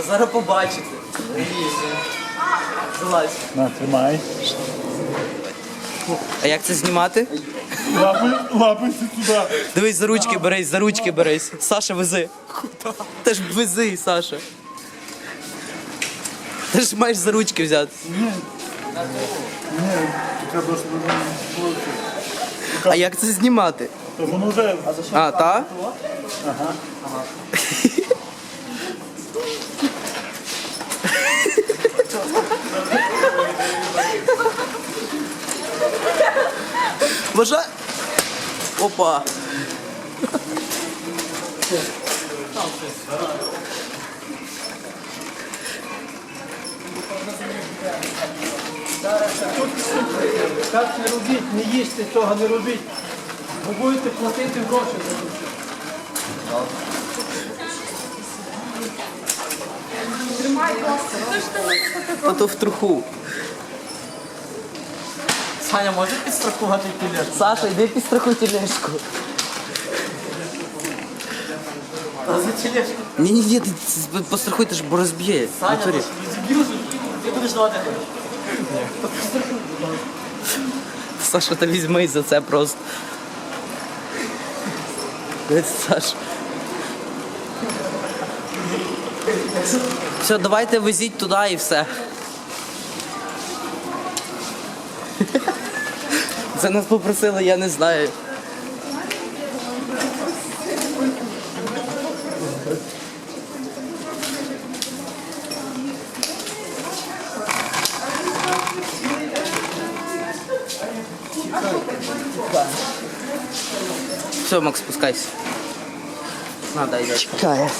Та зараз побачите. Залазь. На, тримай. А як це знімати? Лапи, лапи сюди. Дивись, за ручки берись, за ручки берись. Саша, вези. Ти ж вези, Саша. Ти ж маєш за ручки взяти. Ні, треба, щоб воно. А як це знімати? Воно вже А, та? Вважай. Опа. Так не робіть, не їжте цього, не робіть. Ви будете платити гроші за це. А то в труху. Саня, може підстрахувати тележку? Саша, йди підстрахуй тележку. А за тележку? Ні, ні, ні, ти пострахуй, ти ж бо розб'є. Саня, ти ж розіб'ю, ти будеш давати гроші. Саша, та візьмись за це просто. Дивись, Саш. Все, давайте везіть туди і все. Це нас попросили, я не знаю. Все, Макс, спускайся. На, дай, дай. Чекає.